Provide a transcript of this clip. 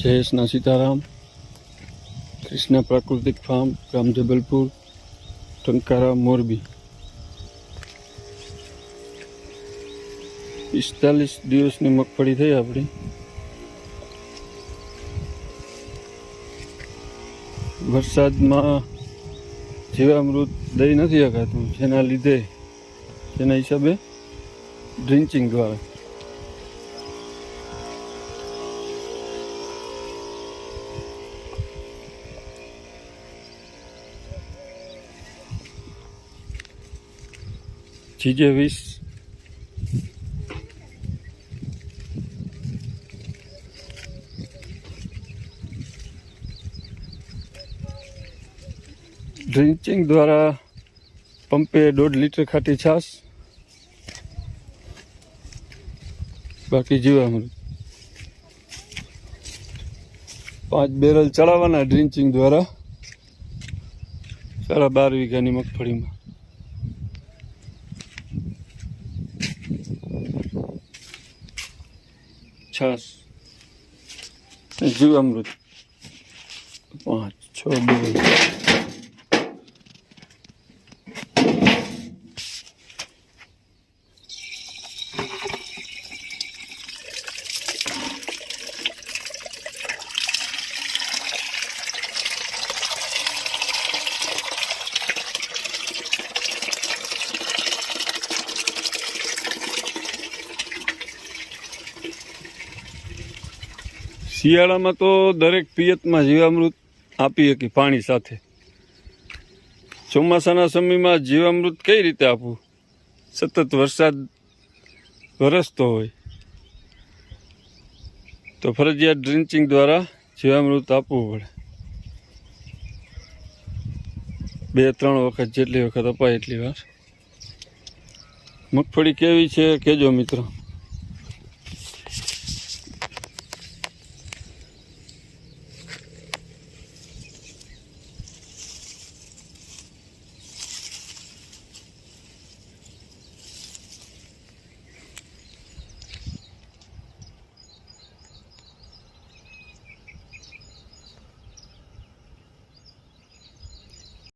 જયેશના સીતારામ કૃષ્ણા પ્રાકૃતિક ફાર્મ, ગામ જબલપુર, ટંકારા મોરબી. પિસ્તાલીસ દિવસની મગફળી થઈ આપણી. વરસાદમાં જીવામૃત દઈ નથી શકાતું, જેના લીધે, જેના હિસાબે ડ્રિન્ચિંગ દ્વારા જીજે વીસ ડ્રિન્ચિંગ દ્વારા પંપે દોઢ લીટર ખાટી છાશ. બાકી જીવામૃત પાંચ બેરલ ચડાવવાના ડ્રિન્ચિંગ દ્વારા. સારા બાર વીઘાની મગફળીમાં. છાસ જીવામૃત પાંચ છ બેરલ શિયાળામાં તો દરેક પિયતમાં જીવામૃત આપી શકી પાણી સાથે. ચોમાસાના સમયમાં જીવામૃત કઈ રીતે આપવું? સતત વરસાદ વરસતો હોય. તો ફરજિયાત ડ્રિન્ચિંગ દ્વારા જીવામૃત આપવું પડે. બે, ત્રણ વખત જેટલી વખત અપાય એટલી વાર. મગફળી કેવી છે? કેજો મિત્રો.